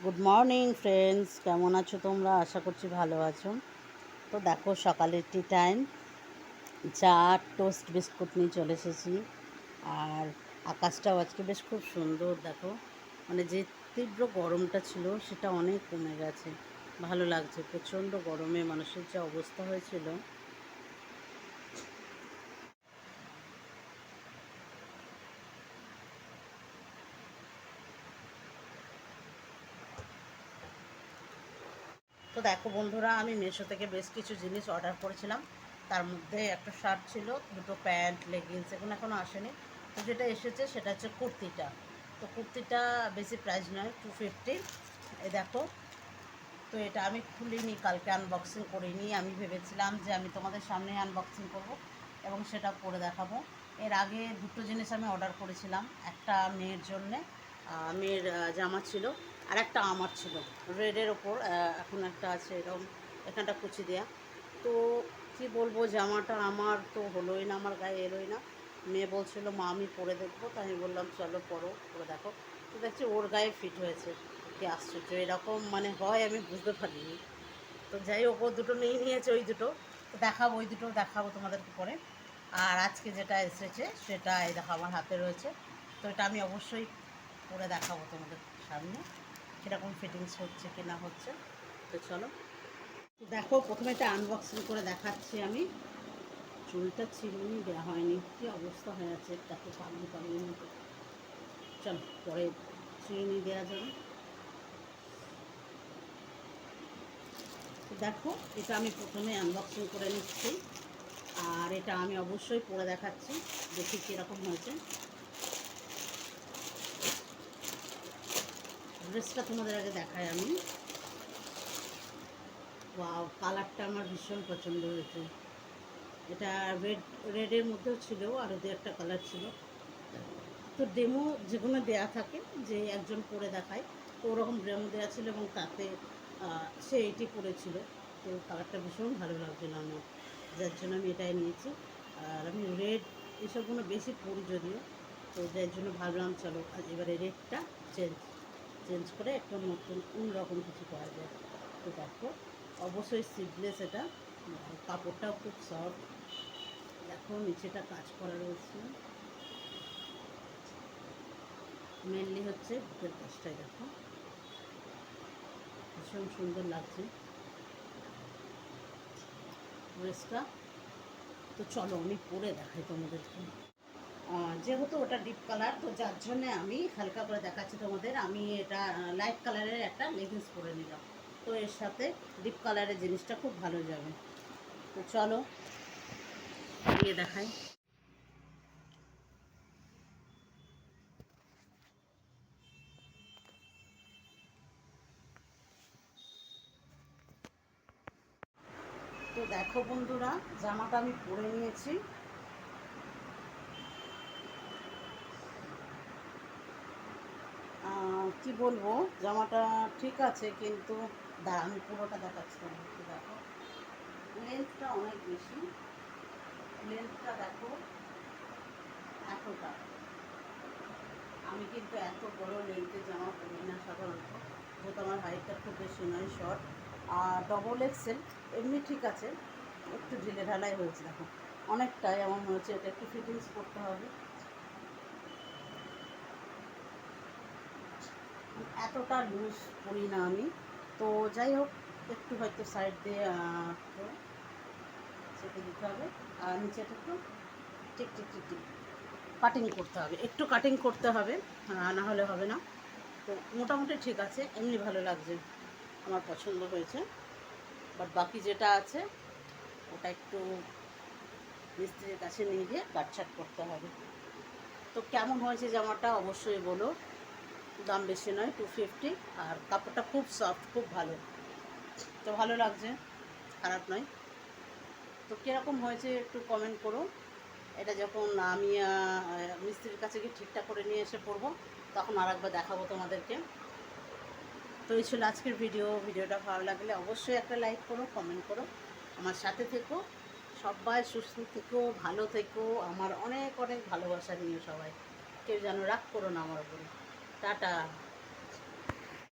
Good morning friends কেমন আছো তোমরা? আশা করছি ভালো আছো। তো দেখো, সকালের টি টাইম চা টোস্ট বিস্কুট নিয়ে চলে এসেছি। আর আকাশটাও আজকে বেশ খুব সুন্দর, দেখো। মানে যে তীব্র গরমটা ছিল, সেটা অনেক কমে গেছে। ভালো লাগছে। প্রচণ্ড গরমে মানুষের যে অবস্থা হয়েছিল তো দেখো বন্ধুরা, আমি মেশো থেকে বেশ কিছু জিনিস অর্ডার করেছিলাম। তার মধ্যে একটা শার্ট ছিল, দুটো প্যান্ট লেগিংস এগুলো এখনও আসেনি। তো যেটা এসেছে সেটা হচ্ছে কুর্তিটা। তো কুর্তিটা বেশি প্রাইস নয় টু ফিফটি এই দেখো, তো এটা আমি খুলিনি, কালকে আনবক্সিং করিনি। আমি ভেবেছিলাম যে আমি তোমাদের সামনে আনবক্সিং করব এবং সেটা করে দেখাবো। এর আগে দুটো জিনিস আমি অর্ডার করেছিলাম, একটা মেয়ের জন্যে মেয়ের জামা ছিল আর একটা আমার ছিল। রেডের ওপর এখন একটা আছে এরকম, এখানটা কুচি দেয়া। তো কি বলব, জামাটা আমার তো হলোই না, আমার গায়ে এলোই না। মেয়ে বলছিল, মা, আমি পরে দেখব। তাই আমি বললাম, চলো পরো, পরে দেখো। তো দেখছি ওর গায়ে ফিট হয়েছে। কি আশ্চর্য, এরকম মানে হয়, আমি বুঝতে পারিনি। তো যাই হোক, ও দুটো নিয়ে নিয়েছে, ওই দুটো। দেখাবো, ওই দুটো দেখাবো তোমাদেরকে পরে। আর আজকে যেটা এসেছে, সেটা এই দেখো, আমার হাতে রয়েছে। তো এটা আমি অবশ্যই পরে দেখাবো তোমাদের সামনে, কীরকম ফিটিংস হচ্ছে, কি না হচ্ছে। তো চলো। দেখো, প্রথমে এটা আনবক্সিং করে দেখাচ্ছি আমি। চুলটা চিরুনি দেওয়া হয়নি। কী অবস্থা হয়ে আছে, দেখো, পাগলি পাগলির মতো। চলো, পরে চিরুনি দেওয়া যাবে। দেখো, এটা আমি প্রথমে আনবক্সিং করে নিচ্ছি। আর এটা আমি অবশ্যই পরে দেখাচ্ছি, দেখি কীরকম হয়েছে। ড্রেসটা তোমাদের আগে দেখাই আমি। ওয়াও কালারটা আমার ভীষণ পছন্দ হয়েছে। এটা রেড রেডের মধ্যেও ছিল, আর ওদের একটা কালার ছিল। তো ডেমো যেগুলো দেয়া থাকে, যে একজন পরে দেখায়, তো ওরকম ডেমো দেওয়া ছিল এবং তাতে সে এটি পরেছিল। তো কালারটা ভীষণ ভালো লাগছিল আমার। যার জন্য আমি এটাই নিয়েছি। আর আমি রেড এসবগুলো বেশি পরি যদিও, তো যার জন্য ভাবলাম, চলো, এবারে রেডটা চেঞ্জ চেঞ্জ করে একটু নতুন অন্যরকম কিছু করা যায়। তো দেখো, অবশ্যই সিডলেস এটা। কাপড়টাও খুব সফট দেখো, নিচেটা কাজ করা রয়েছে। মেনলি হচ্ছে বুকের কাজটাই দেখো। ভীষণ সুন্দর লাগছে। ড্রেসটা তো চলো, আমি পরে দেখাই তোমাদেরকে। যেহেতু ওটা ডিপ কালার তো যার জন্য আমি হালকা করে দেখাচ্ছি তোমাদের। আমি এটা লাইট কালারের একটা লেগিংস পরে নিলাম। তো এর সাথে ডিপ কালারের জিনিসটা খুব ভালো যাবে। তো চলো দিয়ে দেখাই। তো দেখো বন্ধুরা, জামাটা আমি পরে নিয়েছি। কি বলব, জামাটা ঠিক আছে, কিন্তু দাঁড়া, আমি পুরোটা দেখাচ্ছি তোমাদেরকে দেখো। লেন্থটা অনেক বেশি। লেন্থটা দেখো, এতটা। আমি কিন্তু এত বড় লেন্থের জামা পরি না সাধারণত, যেহেতু আমার হাইটটা খুব বেশি নয় শর্ট আর ডবল এক্সেল এমনি ঠিক আছে, একটু ঢিলে ঢালাই হয়েছে, দেখো। অনেকটাই এমন হয়েছে এটা একটু ফিটিংস করতে হবে। এতটা লুজ করি না আমি। তো যাই হোক, একটু হয়তো সাইড দিয়ে চেপে দিতে হবে। আর নিচেটা একটু tick tick tick tick. Cutting করতে হবে। একটু কাটিং করতে হবে না হলে হবে না। তো মোটামুটি ঠিক আছে, এমনি ভালো লাগছে। আমার পছন্দ হয়েছে। বাট বাকি যেটা আছে, ওটা একটু মিস্ত্রির কাছে নিয়ে গিয়ে কাটছাট করতে হবে। তো কেমন হয়েছে জামাটা অবশ্যই বলো। দাম বেশি নয় টু ফিফটি আর কাপড়টা খুব সফট খুব ভালো। তো ভালো লাগছে, খারাপ নয়। তো কীরকম হয়েছে একটু কমেন্ট করো। এটা যখন আমি মিস্ত্রির কাছে গিয়ে ঠিকঠাক করে নিয়ে এসে পড়ব, তখন আর একবার দেখাবো তোমাদেরকে। তো এই ছিল আজকের ভিডিও ভিডিওটা ভালো লাগলে অবশ্যই একটা লাইক করো কমেন্ট করো। আমার সাথে থেকো। সবাই সুস্থ থেকো, ভালো থেকো। আমার অনেক অনেক ভালোবাসা নিয়ে সবাই। কেউ যেন রাগ করো না আমার উপরে। টাটা।